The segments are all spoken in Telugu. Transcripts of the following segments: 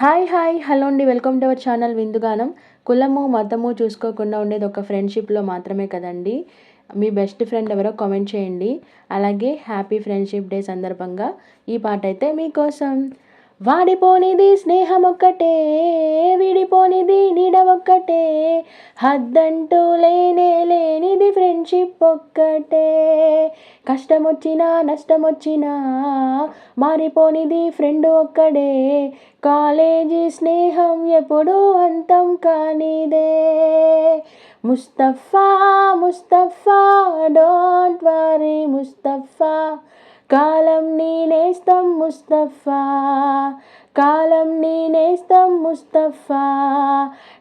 Hi hi. హలో అండి. వెల్కమ్ టు అవర్ ఛానల్ విందుగానం కులము మతము చూసుకోకుండా ఉండేది ఒక ఫ్రెండ్షిప్లో మాత్రమే కదండి. మీ బెస్ట్ ఫ్రెండ్ ఎవరో కామెంట్ చేయండి. అలాగే హ్యాపీ ఫ్రెండ్షిప్ డే సందర్భంగా ఈ పాట అయితే మీకోసం. వాడిపోనిది స్నేహం ఒక్కటే విడిపోనిది నీడ ఒక్కటే. హద్దంటూ లేనే లేనిది ఫ్రెండ్షిప్ ఒక్కటే. కష్టమొచ్చినా నష్టమొచ్చినా మారిపోనిది ఫ్రెండ్ ఒక్కడే. కాలేజీ స్నేహం ఎప్పుడు అంతం కానిదే. Mustafa Mustafa don't worry Mustafa. కాలం నీ ముస్తఫా. కాలం నీ Mustafa.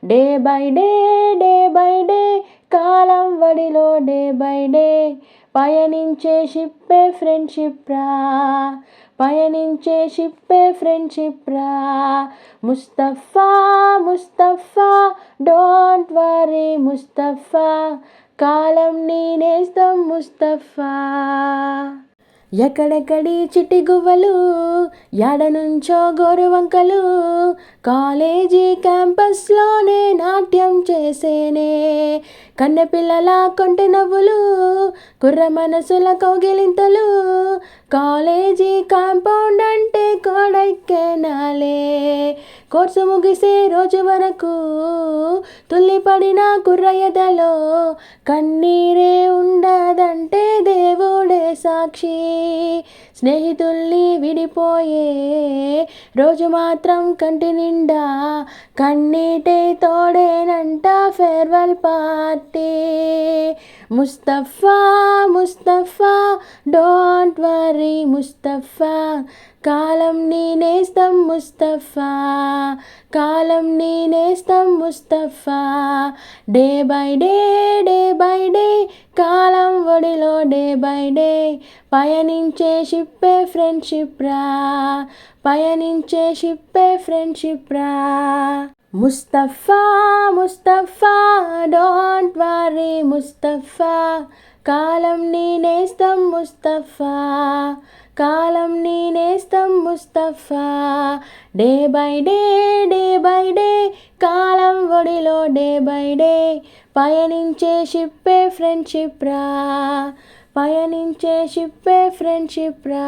Day by day day by day కాలం వడిలో డే బై డే. పయనించే షిప్పే ఫ్రెండ్షిప్ రా. పయనించే షిప్పే ఫ్రెండ్షిప్ రా. Mustafa Mustafa don't worry Mustafa. కాలం నేనేస్తాం ముస్తఫా. ఎక్కడెక్కడి చిట్టి గువ్వలు ఎడ నుంచో గోరువంకలు కాలేజీ క్యాంపస్లోనే నాట్యం చేసేనే. కన్నెపిల్లల కొంటె నవ్వులు కుర్ర మనసుల కౌగిలింతలు. కాలేజీ కాంపౌండ్ అంటే కొడైకెనాలే కోర్సు ముగిసే రోజు వరకు తుల్లిపడిన కుర్ర ఎదలో కన్నీరే ఉండదంటే దేవుడే సాక్షి. స్నేహితుల్ని విడిపోయే రోజు మాత్రం కంటి నిండా కన్నీటే తోడేనంట farewell party. Mustafa Mustafa don't worry Mustafa కాలం నీ ముస్తఫా కాలం నీ Mustafa. Day by day day by day column day by day పయనించే షిప్పే ఫ్రెండ్షిప్ రా పయనించే షిప్పే ఫ్రెండ్షిప్ రా. ముస్తఫా ముస్తఫా డోంట్ వారీ ముస్తఫా కాలం నీ నేస్తం ముస్తఫా కాలం నీ నేస్తం Mustafa. Day by day day by day కాలం ఒడిలో డే బై డే పయనించే షిప్పే ఫ్రెండ్షిప్ రా. పయనించే షిప్పే ఫ్రెండ్షిప్ రా.